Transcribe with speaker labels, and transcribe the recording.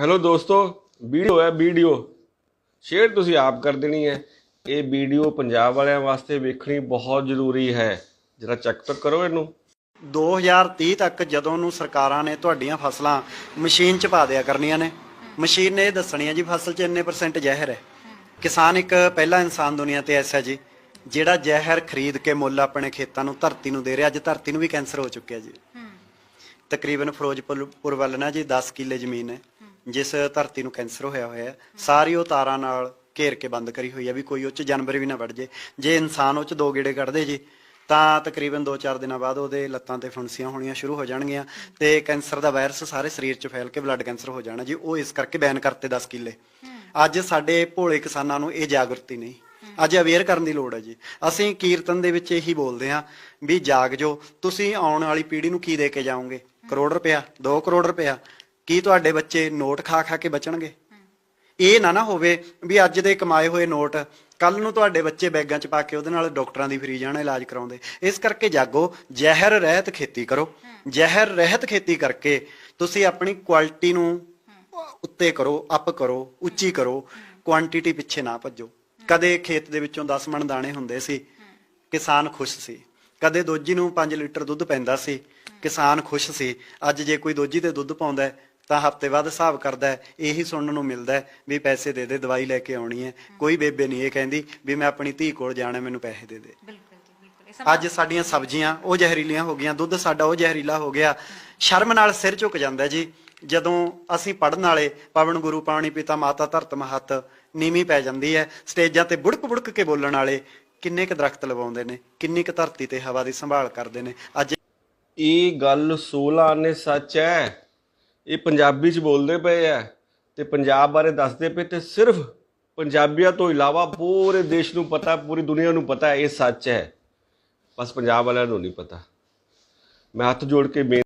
Speaker 1: Hello ਦੋਸਤੋ, video ਹੈ, video. Share ਤੁਸੀਂ ਆਪ ਕਰ ਦੇਣੀ ਹੈ। ਇਹ ਵੀਡੀਓ ਪੰਜਾਬ ਵਾਲਿਆਂ ਵਾਸਤੇ ਵੇਖਣੀ ਬਹੁਤ ਜ਼ਰੂਰੀ ਹੈ। ਜਰਾ ਚੈੱਕ ਤੱਕ ਕਰੋ ਇਹਨੂੰ।
Speaker 2: 2030 ਤੱਕ ਜਦੋਂ ਨੂੰ ਸਰਕਾਰਾਂ ਨੇ ਤੁਹਾਡੀਆਂ ਫਸਲਾਂ ਮਸ਼ੀਨ 'ਚ ਪਾ ਦਿਆ ਕਰਨੀਆਂ ਨੇ। ਮਸ਼ੀਨ ਨੇ ਇਹ ਦੱਸਣੀ ਹੈ ਜੀ, ਫਸਲ 'ਚ ਇੰਨੇ ਪਰਸੈਂਟ ਜ਼ਹਿਰ ਹੈ। ਕਿਸਾਨ ਇੱਕ ਪਹਿਲਾ ਇਨਸਾਨ ਦੁਨੀਆ ਤੇ ਐਸਾ ਜੀ, ਜਿਹੜਾ ਜ਼ਹਿਰ ਖਰੀਦ ਕੇ ਮੁੱਲ ਆਪਣੇ ਖੇਤਾਂ ਨੂੰ ਧਰਤੀ ਨੂੰ ਦੇ ਰਿਹਾ। ਅੱਜ ਧਰਤੀ ਨੂੰ ਵੀ ਕੈਂਸਰ ਹੋ ਚੁੱਕਿਆ ਜੀ। ਤਕਰੀਬਨ ਫਿਰੋਜ਼ਪੁਰ ਪੁਰ ਵੱਲ ਨਾ ਜੀ 10 ਕਿੱਲੇ ਜ਼ਮੀਨ ਹੈ। ਜਿਸ ਧਰਤੀ ਨੂੰ ਕੈਂਸਰ ਹੋਇਆ ਹੋਇਆ ਸਾਰੀ ਉਹ ਤਾਰਾਂ ਨਾਲ ਘੇਰ ਕੇ ਬੰਦ ਕਰੀ ਹੋਈ ਹੈ ਵੀ ਕੋਈ ਉਹ ਚ ਜਾਨਵਰ ਵੀ ਨਾ ਵੜ ਜੇ। ਜੇ ਇਨਸਾਨ ਉਹ ਚ ਦੋ ਗੇੜੇ ਕੱਢਦੇ ਜੀ, ਤਾਂ ਤਕਰੀਬਨ 2-4 ਦਿਨਾਂ ਬਾਅਦ ਉਹਦੇ ਲੱਤਾਂ ਤੇ ਫੁੰਸੀਆਂ ਹੋਣੀਆਂ ਸ਼ੁਰੂ ਹੋ ਜਾਣਗੀਆਂ ਤੇ ਕੈਂਸਰ ਦਾ ਵਾਇਰਸ ਸਾਰੇ ਸਰੀਰ 'ਚ ਫੈਲ ਕੇ ਬਲੱਡ ਕੈਂਸਰ ਹੋ ਜਾਣਾ ਜੀ। ਉਹ ਇਸ ਕਰਕੇ ਬੈਨ ਕਰਤੇ 10 ਕਿੱਲੇ। ਅੱਜ ਸਾਡੇ ਭੋਲੇ ਕਿਸਾਨਾਂ ਨੂੰ ਇਹ ਜਾਗਰਤੀ ਨਹੀਂ। ਅੱਜ ਅਵੇਅਰ ਕਰਨ ਦੀ ਲੋੜ ਹੈ ਜੀ। ਅਸੀਂ ਕੀਰਤਨ ਦੇ ਵਿੱਚ ਇਹੀ ਬੋਲਦੇ ਹਾਂ ਵੀ ਜਾਗ ਜੋ ਤੁਸੀਂ ਆਉਣ ਵਾਲੀ ਪੀੜ੍ਹੀ ਨੂੰ ਕੀ ਦੇ ਕੇ ਜਾਓਗੇ? ਕਰੋੜ ਰੁਪਇਆ 2 ਕਰੋੜ ਰੁਪਇਆ। ਕੀ ਤੁਹਾਡੇ ਬੱਚੇ ਨੋਟ ਖਾ ਖਾ ਕੇ ਬਚਣਗੇ? ਇਹ ਨਾ ਨਾ ਹੋਵੇ ਵੀ ਅੱਜ ਦੇ ਕਮਾਏ ਹੋਏ ਨੋਟ ਕੱਲ ਨੂੰ ਤੁਹਾਡੇ ਬੱਚੇ ਬੈਗਾਂ 'ਚ ਪਾ ਕੇ ਉਹਦੇ ਨਾਲ ਡਾਕਟਰਾਂ ਦੀ ਫਰੀ ਜਾਣਾ ਇਲਾਜ ਕਰਾਉਂਦੇ। ਇਸ ਕਰਕੇ ਜਾਗੋ, ਜ਼ਹਿਰ ਰਹਿਤ ਖੇਤੀ ਕਰੋ। ਜ਼ਹਿਰ ਰਹਿਤ ਖੇਤੀ ਕਰਕੇ ਤੁਸੀਂ ਆਪਣੀ ਕੁਆਲਿਟੀ ਨੂੰ ਉੱਤੇ ਕਰੋ, ਅਪ ਕਰੋ, ਉੱਚੀ ਕਰੋ, ਕੁਆਂਟੀਟੀ ਪਿੱਛੇ ਨਾ ਭੱਜੋ। ਕਦੇ ਖੇਤ ਦੇ ਵਿੱਚੋਂ 10 ਮਣ ਦਾਣੇ ਹੁੰਦੇ ਸੀ, ਕਿਸਾਨ ਖੁਸ਼ ਸੀ। ਕਦੇ ਦੋਜੀ ਨੂੰ 5 ਲੀਟਰ ਦੁੱਧ ਪੈਂਦਾ ਸੀ, ਕਿਸਾਨ ਖੁਸ਼ ਸੀ। ਅੱਜ ਜੇ ਕੋਈ ਦੋਜੀ ਤੇ ਦੁੱਧ ਪਾਉਂਦਾ ਹੈ ਤਾਂ ਹਫ਼ਤੇ ਬਾਅਦ ਹਿਸਾਬ ਕਰਦਾ ਹੈ ਇਹੀ ਸੁਣਨ ਨੂੰ ਮਿਲਦਾ ਹੈ ਵੀ ਪੈਸੇ ਦੇ ਦੇ ਦਵਾਈ ਲੈ ਕੇ ਆਉਣੀ ਹੈ। ਕੋਈ ਬੇਬੇ ਨਹੀਂ ਇਹ ਕਹਿੰਦੀ ਵੀ ਮੈਂ ਆਪਣੀ ਧੀ ਕੋਲ ਜਾਣਾ ਮੈਨੂੰ ਪੈਸੇ ਦੇ ਦੇ।
Speaker 3: ਬਿਲਕੁਲ ਜੀ ਬਿਲਕੁਲ। ਇਹ ਸਭ
Speaker 2: ਅੱਜ ਸਾਡੀਆਂ ਸਬਜ਼ੀਆਂ ਉਹ ਜ਼ਹਿਰੀਲੀਆਂ ਹੋ ਗਈਆਂ ਦੁੱਧ ਸਾਡਾ ਉਹ ਜ਼ਹਿਰੀਲਾ ਹੋ ਗਿਆ। ਸ਼ਰਮ ਨਾਲ ਸਿਰ ਝੁਕ ਜਾਂਦਾ ਜੀ। ਜਦੋਂ ਅਸੀਂ ਪੜਨ ਵਾਲੇ ਪਵਨ ਗੁਰੂ ਪਾਣੀ ਪਿਤਾ ਮਾਤਾ ਧਰਤ ਮਹਤ ਨੀਵੀਂ ਪੈ ਜਾਂਦੀ ਹੈ ਸਟੇਜਾਂ ਤੇ ਬੁੜਕ ਬੁੜਕ ਕੇ ਬੋਲਣ ਵਾਲੇ ਕਿੰਨੇ ਕ ਦਰਖਤ ਲਵਾਉਂਦੇ ਨੇ ਕਿੰਨੀ ਕ ਧਰਤੀ ਤੇ ਹਵਾ ਦੀ ਸੰਭਾਲ ਕਰਦੇ ਨੇ। ਅੱਜ
Speaker 1: ਇਹ ਗੱਲ 16 ਆਨੇ ਸੱਚ ਹੈ। ਇਹ ਪੰਜਾਬੀ ਚ ਬੋਲਦੇ ਪਏ ਆ ਤੇ ਪੰਜਾਬ ਬਾਰੇ ਦੱਸਦੇ ਪਏ ਤੇ ਸਿਰਫ ਪੰਜਾਬੀਆਂ ਤੋਂ ਇਲਾਵਾ ਪੂਰੇ ਦੇਸ਼ ਨੂੰ ਪਤਾ, ਪੂਰੀ ਦੁਨੀਆ ਨੂੰ ਪਤਾ ਇਹ ਸੱਚ ਹੈ। ਬਸ ਪੰਜਾਬ ਵਾਲਿਆਂ ਨੂੰ ਨਹੀਂ ਪਤਾ। ਮੈਂ ਹੱਥ ਜੋੜ ਕੇ ਬੇ